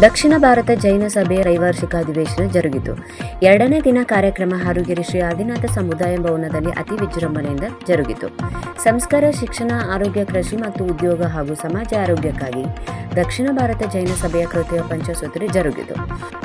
ದಕ್ಷಿಣ ಭಾರತ ಜೈನ ಸಭೆಯ ರೈವಾರ್ಷಿಕ ಅಧಿವೇಶನ ಜರುಗಿತು. ಎರಡನೇ ದಿನ ಕಾರ್ಯಕ್ರಮ ಹರುಗಿರಿ ಶ್ರೀ ಆದಿನಾಥ ಸಮುದಾಯ ಭವನದಲ್ಲಿ ಅತಿ ವಿಜೃಂಭಣೆಯಿಂದ ಜರುಗಿತು. ಸಂಸ್ಕಾರ, ಶಿಕ್ಷಣ, ಆರೋಗ್ಯ, ಕೃಷಿ ಮತ್ತು ಉದ್ಯೋಗ ಹಾಗೂ ಸಮಾಜ ಆರೋಗ್ಯಕ್ಕಾಗಿ ದಕ್ಷಿಣ ಭಾರತ ಜೈನ ಸಭೆಯ ಕೃತಿಯ ಪಂಚಸೂತ್ರಿ ಜರುಗಿತು.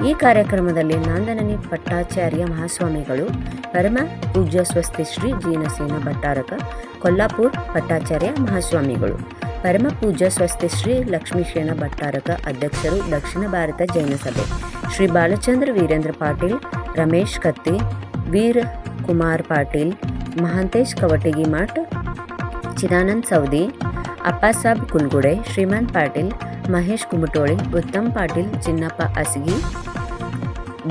ಈ ಕಾರ್ಯಕ್ರಮದಲ್ಲಿ ನಾಂದನನಿ ಪಟ್ಟಾಚಾರ್ಯ ಮಹಾಸ್ವಾಮಿಗಳು, ಪರಮ ಪೂಜ್ಯ ಸ್ವಸ್ತಿ ಶ್ರೀ ಜೀನಸೇನ ಭಟ್ಟಾರಕ, ಕೊಲ್ಲಾಪುರ್ ಪಟ್ಟಾಚಾರ್ಯ ಮಹಾಸ್ವಾಮಿಗಳು. ಪರಮ ಪೂಜ್ಯ ಸ್ವಸ್ತಿ ಶ್ರೀ ಲಕ್ಷ್ಮೀಶೇಣ ಭಟ್ಟಾರಕ ಅಧ್ಯಕ್ಷರು ದಕ್ಷಿಣ ಭಾರತ ಜೈನ ಸಭೆ. ಶ್ರೀ ಬಾಲಚಂದ್ರ ವೀರೇಂದ್ರ ಪಾಟೀಲ್, ರಮೇಶ್ ಕತ್ತಿ, ವೀರ್ ಕುಮಾರ್ ಪಾಟೀಲ್, ಮಹಾಂತೇಶ್ ಕವಟಗಿ ಮಠ್, ಚಿದಾನಂದ್ ಸೌದಿ ಅಪ್ಪಾಸಾಬ್ ಕುಲ್ಗುಡೆ ಶ್ರೀಮಂತ್ ಪಾಟೀಲ್, ಮಹೇಶ್ ಕುಮಟೋಳಿ, ಉತ್ತಮ್ ಪಾಟೀಲ್, ಚಿನ್ನಪ್ಪ ಅಸಗಿ,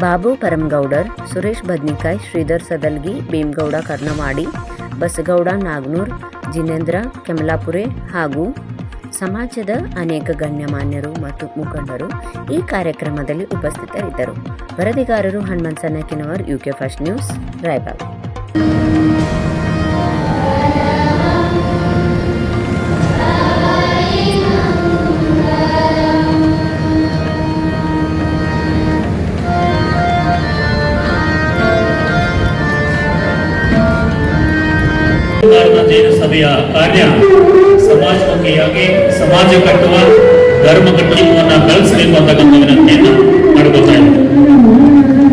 ಬಾಬು ಪರಮಗೌಡರ್, ಸುರೇಶ್ ಬದ್ನಿಕಾಯ್, ಶ್ರೀಧರ್ ಸದಲ್ಗಿ, ಭೀಮಗೌಡ ಕರ್ನವಾಡಿ ಬಸಗೌಡ ನಾಗನೂರ್ ಜಿನೇಂದ್ರ, ಕೆಮಲಾಪುರೆ ಹಾಗೂ ಸಮಾಜದ ಅನೇಕ ಗಣ್ಯಮಾನ್ಯರು ಮತ್ತು ಮುಖಂಡರು ಈ ಕಾರ್ಯಕ್ರಮದಲ್ಲಿ ಉಪಸ್ಥಿತರಿದ್ದರು. ವರದಿಗಾರರು Hanumant Sannakinavar UK first news, Raibag. ಸಭೆಯ ಕಾರ್ಯ ಸಮಾಜಮುಖಿಯಾಗಿ ಸಮಾಜ ಕಟ್ಟುವ ಧರ್ಮ ಕಟ್ಟುವನ್ನ ಕಲಿಸಬೇಕು ಅಂತಕ್ಕಂಥ ವಿನಂತಿಯನ್ನು ಮಾಡ್ಕೋತಾ ಇದ್ದೀನಿ.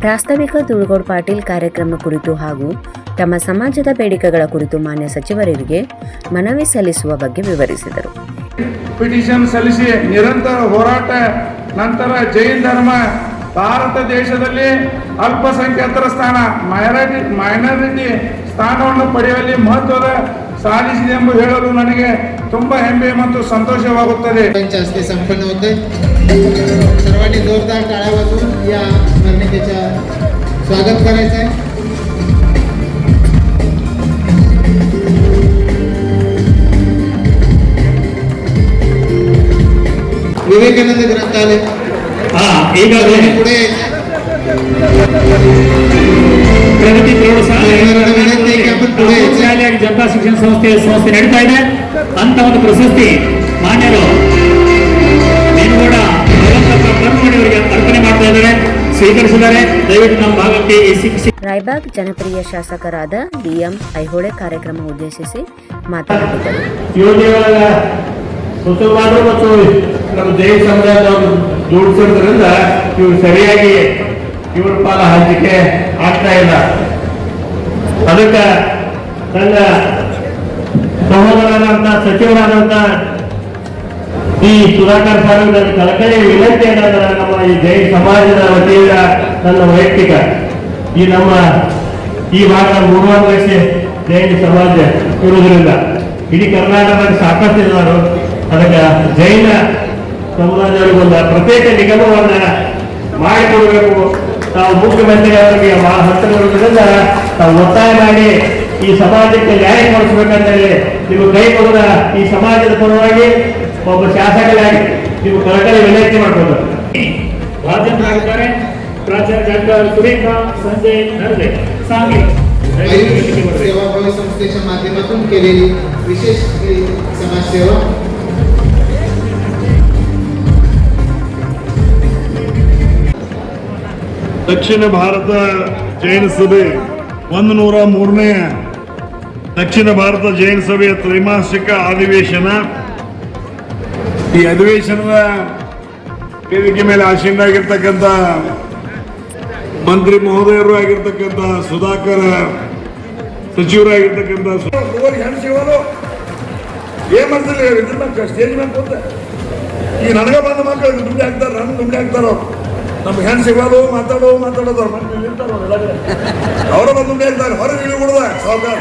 ಪ್ರಾಸ್ತಾವಿಕ ತುಳುಗೋಡ್ ಪಾಟೀಲ್ ಕಾರ್ಯಕ್ರಮ ಕುರಿತು ಹಾಗೂ ತಮ್ಮ ಸಮಾಜದ ಬೇಡಿಕೆಗಳ ಕುರಿತು ಮಾನ್ಯ ಸಚಿವರಿಗೆ ಮನವಿ ಸಲ್ಲಿಸುವ ಬಗ್ಗೆ ವಿವರಿಸಿದರು. ಪಿಟಿಷನ್ ಸಲ್ಲಿಸಿ ನಿರಂತರ ಹೋರಾಟ ನಂತರ ಜೈನ್ ಧರ್ಮ ಭಾರತ ದೇಶದಲ್ಲಿ ಅಲ್ಪಸಂಖ್ಯಾತರ ಸ್ಥಾನ ಮೈನಾರಿಟಿ ಮೈನಾರಿಟಿ ಸ್ಥಾನವನ್ನು ಪಡೆಯುವಲ್ಲಿ ಮಹತ್ವದ ಸಾಧಿಸಿದೆ ಎಂದು ಹೇಳಲು ನನಗೆ ತುಂಬಾ ಹೆಮ್ಮೆ ಮತ್ತು ಸಂತೋಷವಾಗುತ್ತದೆ. संपन्न होते जोरदार ವಿವೇಕಾನಂದ ಗ್ರಂಥಾಲಯ. ಹಾ ಪ್ರಗತಿ ಪ್ರೌಢಶಾಲೆ. ಜನತಾ ಶಿಕ್ಷಣ ಸಂಸ್ಥೆ ಸಂಸ್ಥೆ ನಡೀತಾ ಇದೆ. ಅಂತ ಒಂದು ಪ್ರಶಸ್ತಿ ಮಾನ್ಯರು ಮೇನುಗೌಡ ಮಾಡ್ತಾ ಇದ್ದಾರೆ ನಮ್ಮ ಭಾಗಕ್ಕೆ ಈ ರಾಯಬಾಗ್ ಜನಪ್ರಿಯ ಶಾಸಕರಾದ ಡಿಎಂ ಐಹೊಳೆ ಕಾರ್ಯಕ್ರಮ ಉದ್ದೇಶಿಸಿ ಮಾತನಾಡಿದರು. ಸುಸಮಾನ ಮತ್ತು ನಮ್ಮ ಜೈನ ಸಮುದಾಯದವರು ಜೋಡಿಸಿರೋದ್ರಿಂದ ಇವರು ಸರಿಯಾಗಿ ಇವರ ಪಾಲ ಹಂಚಿಕೆ ಆಗ್ತಾ ಇಲ್ಲ. ಅದಕ್ಕೆ ನನ್ನ ಸಹೋದರರಾದಂಥ ಸಚಿವರಾದಂಥ ಈ ಸುಧಾಕರ್ ಸರ್ ನನ್ನ ಕಳಕಳಿ ವಿನಂತಿ ಏನಂದ್ರೆ ನಮ್ಮ ಈ ಜೈನ್ ಸಮಾಜದ ವತಿಯಿಂದ ನನ್ನ ವೈಯಕ್ತಿಕ ಈ ನಮ್ಮ ಈ ಭಾಗದ ಮೂರುವರೆ ಜೈನ ಸಮಾಜ ಇರುವುದರಿಂದ. ಇಡೀ ಕರ್ನಾಟಕದಲ್ಲಿ ಸಾಕಷ್ಟು ಇದ್ದಾರೆ ಅದಕ್ಕೆ ಜೈನ ಸಮುದಾಯದವರಿಗೆ ಒಂದು ಪ್ರತ್ಯೇಕ ನಿಗಮವನ್ನ ಮಾಡಿಕೊಡಬೇಕು ತಾವು ಮುಖ್ಯಮಂತ್ರಿ ಅವರಿಗೆ ಬಹಳ ಹತ್ತಿರವಿರುವುದರಿಂದ ತಾವು ಒತ್ತಾಯ ಮಾಡಿ ಈ ಸಮಾಜಕ್ಕೆ ನ್ಯಾಯ ಕೊಡಿಸ್ಬೇಕಂತೇಳಿ ನೀವು ಕೈ ಕೊಡದ ಈ ಸಮಾಜದ ಪರವಾಗಿ ಒಬ್ಬ ಶಾಸಕರಾಗಿ ನೀವು ಕಳಕಳಿ ವಿನಂತಿ ಮಾಡ್ಬೋದು ರಾಜೇಂದ್ರ ಆಗಿದ್ದಾರೆ ಪ್ರಾಚಾರ್ಯ ಡಾಕ್ಟರ್ ಸುರೇಖಾ ಸಂಜಯ್ ನರ್ದೆ ಸಾಂಗಿ ದಯವಿಟ್ಟು ವೇದಿಕೆ आयुष ಬರಬೇಕು. सेवाभावी संस्थेच्या माध्यमातून केलेली विशेष ही समाजसेवा ದಕ್ಷಿಣ ಭಾರತ ಜೈನ ಸಭೆ ಒಂದು ನೂರ ಮೂರನೇ ದಕ್ಷಿಣ ಭಾರತ ಜೈನ ಸಭೆಯ ತ್ರೈಮಾಸಿಕ ಅಧಿವೇಶನ. ಈ ಅಧಿವೇಶನದ ವೇದಿಕೆ ಮೇಲೆ ಆಸೀನರಾಗಿರ್ತಕ್ಕಂಥ ಮಂತ್ರಿ ಮಹೋದಯರು ಆಗಿರ್ತಕ್ಕಂಥ ಸುಧಾಕರ್ ಸಚಿವರಾಗಿರ್ತಕ್ಕಂಥ ಏನ್ ಮಾಡ್ತಿಲ್ಲ ಈಗ ನನಗೆ ಬಂದ ಮಕ್ಕಳು ದುಡ್ಡು ಹಾಕ್ತಾರ ನನ್ನ ದುಡ್ಡು ಹಾಕ್ತಾರ ನಮ್ಗೆ ಹೆಣ್ಣು ಸಿಗೋದು ಮಾತಾಡೋ ಮಾತಾಡೋದು ಅವ್ರ ಮನೆ ಅವರ ಬಂದು ಹೇಳ್ತಾರೆ, ಹೊರಗೆ ಇಳಿ ಬಿಡುದ ಸಾವುಕಾರ.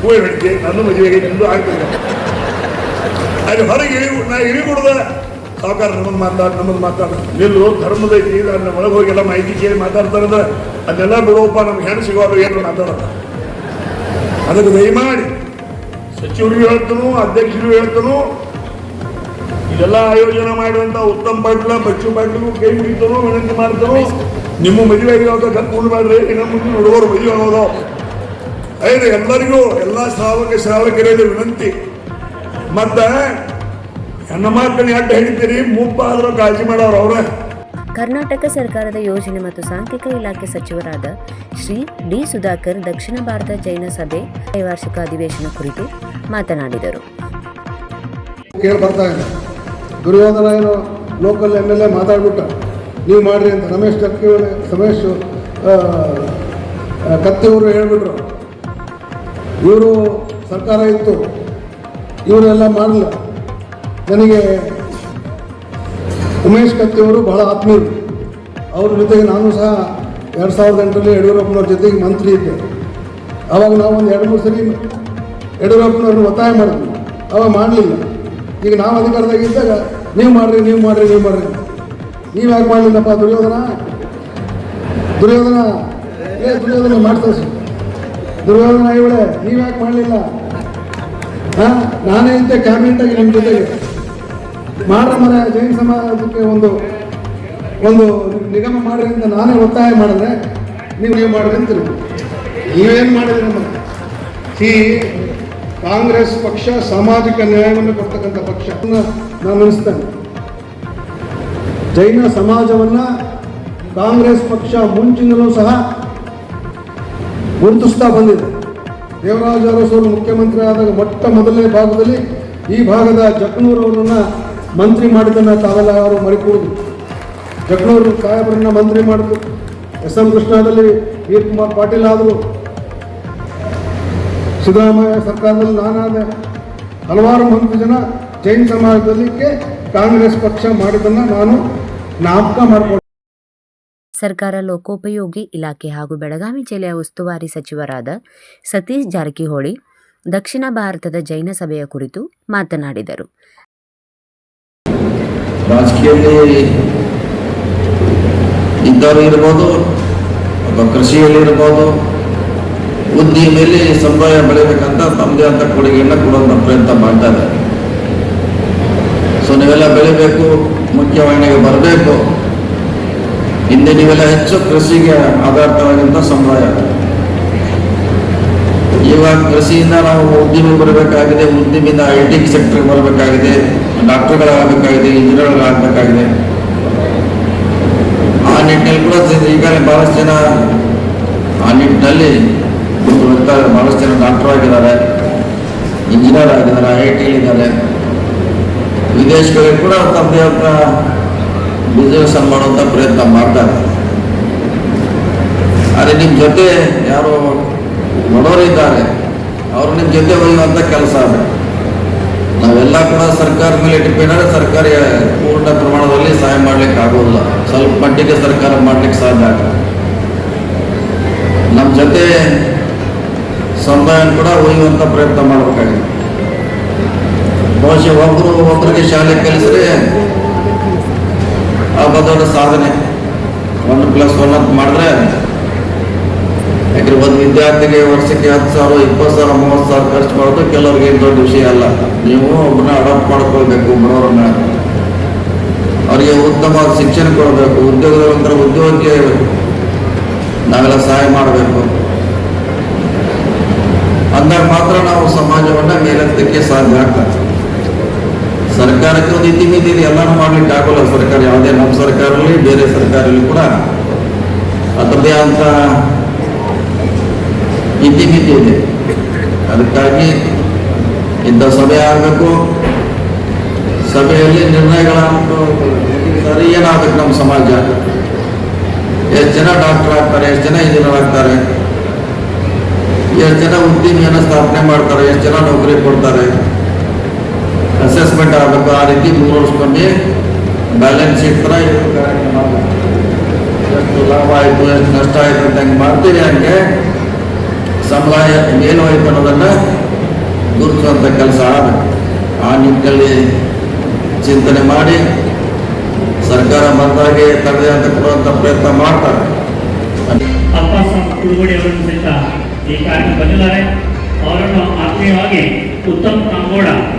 ಹೂವು ಹಿಡಿತಿ ನನ್ನ ಮದುವೆಗೆ ನಿಂದು ಆಗ್ತದೆ ಅಲ್ಲಿ ಹೊರಗೆ ಇಳಿ, ನಾ ಇಳಿ ಬಿಡುದ ಸಾವುಕಾರ ನಮ್ಮನ್ನು ಮಾತಾಡ ನಮ್ಮನ್ನು ಮಾತಾಡ. ನಿಲ್ಲು, ಧರ್ಮದ ಐತಿ ಅದನ್ನ ಒಳಗೆ ಹೋಗಿ ಮಾಹಿತಿ ಕೇಳಿ ಮಾತಾಡ್ತಾರಂದ್ರೆ ಅದೆಲ್ಲ ಬಿಡುವಪ್ಪ ನಮ್ಗೆ ಹೆಣ್ಣು ಸಿಗೋದು ಏನು ಮಾತಾಡೋದು ಅದಕ್ಕೆ ದಯಮಾಡಿ ಸಚಿವರಿಗೂ ಹೇಳ್ತನು ಅಧ್ಯಕ್ಷರಿಗೂ ಹೇಳ್ತನು ಇದೆಲ್ಲ ಆಯೋಜನೆ ಮಾಡುವಂತ ಉತ್ತಮ್ ಪಾಟೀಲ ಬಚ್ಚು ಪಾಟೀಲು ಕೈ ಮುಗಿತಾರೋ ವಿನಂತಿ ಮಾಡ್ತಾರೋ ನಿಮ್ಮ ಮದುವೆ ಆಗಿರೋ ಕರ್ಕೊಂಡು ಮಾಡ್ರಿ ಇನ್ನು ಮುಂದೆ ಹುಡುಗರು ಮದುವೆ ಅನ್ನೋದು ಐದು ಎಲ್ಲರಿಗೂ ಎಲ್ಲ ಶ್ರಾವಕ ಶ್ರಾವಕರಿಗೆ ವಿನಂತಿ. ಮತ್ತೆ ಹೆಣ್ಣು ಮಕ್ಕಳು ಯಾಕೆ ಹಿಡಿತೀರಿ? ಮುಪ್ಪ ಆದ್ರೂ ಕಾಳಜಿ ಮಾಡೋರು ಅವ್ರೆ. ಕರ್ನಾಟಕ ಸರ್ಕಾರದ ಯೋಜನೆ ಮತ್ತು ಸಾಂಖ್ಯಿಕ ಇಲಾಖೆ ಸಚಿವರಾದ ಶ್ರೀ ಡಿ ಸುಧಾಕರ್ ದಕ್ಷಿಣ ಭಾರತ ಜೈನ ಸಭೆ ವಾರ್ಷಿಕ ಅಧಿವೇಶನ ಕುರಿತು ಮಾತನಾಡಿದರು. ದುರ್ಯೋಧನ ಏನು ಲೋಕಲ್ ಎಂ ಎಲ್ ಎ ಮಾತಾಡ್ಬಿಟ್ಟ. ನೀವು ಮಾಡ್ರಿ ಅಂತ ರಮೇಶ್ ಜಾರಕಿಹೊಳಿ ರಮೇಶ್ ಕತ್ತಿಯವರು ಹೇಳ್ಬಿಟ್ರು. ಇವರು ಸರ್ಕಾರ ಇತ್ತು, ಇವರೆಲ್ಲ ಮಾಡಲಿಲ್ಲ. ನನಗೆ ಉಮೇಶ್ ಕತ್ತಿಯವರು ಬಹಳ ಆತ್ಮೀಯರು ಅವ್ರ ಜೊತೆಗೆ ನಾನು ಸಹ ಎರಡು ಸಾವಿರದ ಎಂಟರಲ್ಲಿ ಯಡಿಯೂರಪ್ಪನವ್ರ ಜೊತೆಗೆ ಮಂತ್ರಿ ಇದ್ದೆ. ಅವಾಗ ನಾವು ಒಂದು ಎರಡು ಮೂರು ಸರಿ ಯಡಿಯೂರಪ್ಪನವ್ರನ್ನ ಒತ್ತಾಯ ಮಾಡಿದ್ವಿ. ಅವಾಗ ಮಾಡಲಿಲ್ಲ. ಈಗ ನಾವು ಅಧಿಕಾರದಾಗಿದ್ದಾಗ ನೀವು ಮಾಡ್ರಿ ನೀವು ಮಾಡ್ರಿ ನೀವು ಮಾಡ್ರಿ. ನೀವು ಯಾಕೆ ಮಾಡಲಿಲ್ಲಪ್ಪ, ದುರ್ಯೋಧನ? ದುರ್ಯೋಧನ, ಏ ದುರ್ಯೋಧನ ಮಾಡ್ತಾರೆ ದುರ್ಯೋಧನ ಇವಳೆ ನೀವು ಯಾಕೆ ಮಾಡಲಿಲ್ಲ? ಹಾಂ, ನಾನೇ ಇದ್ದೆ ಕ್ಯಾಬಿನೆಟಾಗಿ ನಿಮ್ಮ ಜೊತೆಗೆ. ಮಾಡ್ರ ಮರ, ಜೈನ ಸಮಾಜಕ್ಕೆ ಒಂದು ಒಂದು ನಿಗಮ ಮಾಡ್ರಿ ಅಂತ ನಾನೇ ಒತ್ತಾಯ ಮಾಡಿದ್ರೆ, ನೀವು ನೀವು ಮಾಡ್ರಿ ಅಂತೀರಿ. ನೀವೇನು ಮಾಡಿದ್ರಿ ನಮ್ಮ ಈ ಕಾಂಗ್ರೆಸ್ ಪಕ್ಷ ಸಾಮಾಜಿಕ ನ್ಯಾಯವನ್ನು ಕೊಡ್ತಕ್ಕಂಥ ಪಕ್ಷ. ನಾನು ಅನಿಸ್ತೇನೆ ಜೈನ ಸಮಾಜವನ್ನು ಕಾಂಗ್ರೆಸ್ ಪಕ್ಷ ಮುಂಚಿನಲ್ಲೂ ಸಹ ಗುರುತಿಸ್ತಾ ಬಂದಿದೆ. ದೇವರಾಜ ಅರಸರು ಮುಖ್ಯಮಂತ್ರಿ ಆದಾಗ ಮೊಟ್ಟ ಮೊದಲನೇ ಭಾಗದಲ್ಲಿ ಈ ಭಾಗದ ಜಕ್ನೂರ್ ಅವರನ್ನ ಮಂತ್ರಿ ಮಾಡಿದ್ದನ್ನು ತಾವೆಲ್ಲ ಅವರು ಮರಿಕೂಡುದು. ಜಕ್ನೂರು ಸಾಹೇಬರನ್ನ ಮಂತ್ರಿ ಮಾಡಿದ್ರು. ಎಸ್ ಎಂ ಕೃಷ್ಣದಲ್ಲಿ ವೀರ್ ಕುಮಾರ್ ಪಾಟೀಲ್ ಆದರು. ಸಿದ್ದರಾಮಯ್ಯ ಸರ್ಕಾರದಲ್ಲಿ ನಾನಾದ ಹಲವಾರು ಮಂದಿ ಜನ ಜೈನ್ ಸಮಾಜದಲ್ಲಿಕ್ಕೆ ಕಾಂಗ್ರೆಸ್ ಪಕ್ಷ ಮಾಡಿದ್ದನ್ನ ನಾನು ನಾಮಕ ಮಾಡಿಕೊಂಡು ಸರ್ಕಾರ ಲೋಕೋಪಯೋಗಿ ಇಲಾಖೆ ಹಾಗೂ ಬೆಳಗಾವಿ ಜಿಲ್ಲೆಯ ಉಸ್ತುವಾರಿ ಸಚಿವರಾದ ಸತೀಶ್ ಜಾರಕಿಹೊಳಿ ದಕ್ಷಿಣ ಭಾರತದ ಜೈನ ಸಭೆಯ ಕುರಿತು ಮಾತನಾಡಿದರು. ರಾಜಕೀಯದಲ್ಲಿ ಇದ್ದವರು ಇರ್ಬೋದು ಅಥವಾ ಕೃಷಿಯಲ್ಲಿ ಇರ್ಬೋದು ಉದ್ದಿಮೆಯಲ್ಲಿ ಸಮುದಾಯ ಬೆಳಿಬೇಕಂತ ತಮ್ಮದೇ ಅಂತ ಕೊಡುಗೆಯನ್ನ ಕೊಡುವಂಥ ಪ್ರಯತ್ನ ಮಾಡ್ತಾ ಸೊ ನೀವೆಲ್ಲ ಬೆಳಿಬೇಕು, ಮುಖ್ಯವಾಹಿನಿಗೆ ಬರಬೇಕು. ಹಿಂದೆ ನೀವೆಲ್ಲ ಹೆಚ್ಚು ಕೃಷಿಗೆ ಆಧಾರಿತವಾಗಿಂಥ ಸಮುದಾಯ. ಇವಾಗ ಕೃಷಿಯಿಂದ ನಾವು ಉದ್ದಿಮೆ ಬರಬೇಕಾಗಿದೆ ಉದ್ದಿಮೆಯಿಂದ ಐ ಟಿ ಸೆಕ್ಟರ್ಗೆ ಬರಬೇಕಾಗಿದೆ, ಡಾಕ್ಟರ್ಗಳಾಗಬೇಕಾಗಿದೆ, ಇಂಜಿನಿಯರ್ಗಳಾಗಬೇಕಾಗಿದೆ. ಆ ನಿಟ್ಟಿನಲ್ಲಿ ಕೂಡ ಈಗಾಗಲೇ ಬಹಳಷ್ಟು ಜನ ಆ ನಿಟ್ಟಿನಲ್ಲಿ ಇದ್ದಾರೆ ಬಹಳಷ್ಟು ಜನ ಡಾಕ್ಟರ್ ಆಗಿದ್ದಾರೆ, ಇಂಜಿನಿಯರ್ ಆಗಿದ್ದಾರೆ ಐ ಟಿ ಇದ್ದಾರೆ ವಿದೇಶಗಳಿಗೆ ಕೂಡ ತಮ್ಮದೇ ಆದ ಬಿಸ್ನೆಸ್ ಮಾಡುವಂಥ ಪ್ರಯತ್ನ ಮಾಡ್ತಾರೆ. ಆದರೆ ನಿಮ್ಮ ಜೊತೆ ಯಾರು ಬಡವರಿದ್ದಾರೆ ಅವರು ನಿಮ್ಮ ಜೊತೆ ಒಯ್ಯುವಂಥ ಕೆಲಸ ಅದು. ನಾವೆಲ್ಲ ಕೂಡ ಸರ್ಕಾರ ಮೇಲೆ ಡಿಪೆಂಡ್ ಆದರೆ ಸರ್ಕಾರ ಪೂರ್ಣ ಪ್ರಮಾಣದಲ್ಲಿ ಸಹಾಯ ಮಾಡಲಿಕ್ಕೆ ಆಗೋದಿಲ್ಲ. ಸ್ವಲ್ಪ ಮಟ್ಟಿಗೆ ಸರ್ಕಾರ ಮಾಡ್ಲಿಕ್ಕೆ ಸಾಧ್ಯ ಆಗ್ತದೆ ನಮ್ಮ ಜೊತೆ ಸಮುದಾಯ ಕೂಡ ಒಯ್ಯುವಂಥ ಪ್ರಯತ್ನ ಮಾಡಬೇಕಾಗಿದೆ. ಬಹುಶಃ ಒಬ್ಬರು ಒಬ್ಬರಿಗೆ ಶಾಲೆ ಕಲಿಸಿದ್ರೆ ಆ ದೊಡ್ಡ ಸಾಧನೆ. ಒಂದು ಪ್ಲಸ್ ಒನ್ ಅಂತ ಮಾಡಿದ್ರೆ ಯಾಕಂದ್ರೆ ಒಂದು ವಿದ್ಯಾರ್ಥಿಗೆ ವರ್ಷಕ್ಕೆ ಹತ್ತು ಸಾವಿರ, ಇಪ್ಪತ್ತು ಸಾವಿರ, ಮೂವತ್ತು ಸಾವಿರ ಖರ್ಚು ಮಾಡೋದು ಕೆಲವ್ರಿಗೆ ಏನು ದೊಡ್ಡ ವಿಷಯ ಅಲ್ಲ. ನೀವು ಒಬ್ಬನ ಅಡಾಪ್ಟ್ ಮಾಡ್ಕೊಳ್ಬೇಕು ಬಡವರನ್ನ ಅವರಿಗೆ ಉತ್ತಮವಾದ ಶಿಕ್ಷಣ ಕೊಡಬೇಕು. ಉದ್ಯೋಗದ ಉದ್ಯೋಗಕ್ಕೆ ನಾವೆಲ್ಲ ಸಹಾಯ ಮಾಡಬೇಕು. ಅಂದಾಗ ಮಾತ್ರ ನಾವು ಸಮಾಜವನ್ನ ಮೇಲೆತ್ತಕ್ಕೆ ಸಾಧ್ಯ ಆಗ್ತದೆ ಸರ್ಕಾರಕ್ಕೆ ಒಂದು ಇತಿಮಿತಿ ಇದೆ, ಎಲ್ಲಾನು ಮಾಡ್ಲಿಕ್ಕೆ ಆಗೋಲ್ಲ. ಸರ್ಕಾರ ಯಾವುದೇ ನಮ್ಮ ಸರ್ಕಾರ ಇರಲಿ ಬೇರೆ ಸರ್ಕಾರ ಇರಲಿ ಕೂಡ ಅದರದೇ ಅಂತ ಇತಿಮಿತಿ ಇದೆ. ಅದಕ್ಕಾಗಿ ಇಂಥ ಸಭೆ ಆಗಬೇಕು. ಸಭೆಯಲ್ಲಿ ನಿರ್ಣಯಗಳ ಸರಿ ಏನಾಗಬೇಕು ನಮ್ಮ ಸಮಾಜ. ಎಷ್ಟು ಜನ ಡಾಕ್ಟರ್ ಆಗ್ತಾರೆ, ಎಷ್ಟು ಜನ ಇಂಜಿನಿಯರ್ ಆಗ್ತಾರೆ. ಎಷ್ಟು ಜನ ಉದ್ದಿಮೆಯನ್ನು ಸ್ಥಾಪನೆ ಮಾಡ್ತಾರೆ, ಎಷ್ಟು ಜನ ನೌಕರಿ ಕೊಡ್ತಾರೆ? ಅಸೆಸ್ಮೆಂಟ್ ಆಗಬೇಕು. ಆ ರೀತಿ ಮುಂದುವರಿಸ್ಕೊಂಡು ಬ್ಯಾಲೆನ್ಸ್ ಶೀಟ್ ಥರ. ಎಷ್ಟು ಲಾಭ ಆಯಿತು, ಎಷ್ಟು ನಷ್ಟ ಆಯಿತು ಅಂತ ಹೆಂಗೆ ಮಾಡ್ತೀರಿ ಹಂಗೆ? ಸಮುದಾಯ ಏನು ಆಯಿತು ಅನ್ನೋದನ್ನು ಗುರುತಿಸುವಂಥ ಕೆಲಸ ಆ ನಿಟ್ಟಿನಲ್ಲಿ ಚಿಂತನೆ ಮಾಡಿ, ಸರ್ಕಾರ ಬಂದಾಗೆ ಅಂತ ಕೊಡುವಂಥ ಪ್ರಯತ್ನ ಮಾಡ್ತಾರೆ. જે કાળના બદલાય ઓરનો આપને વાગે ઉત્તમ કાંગોડા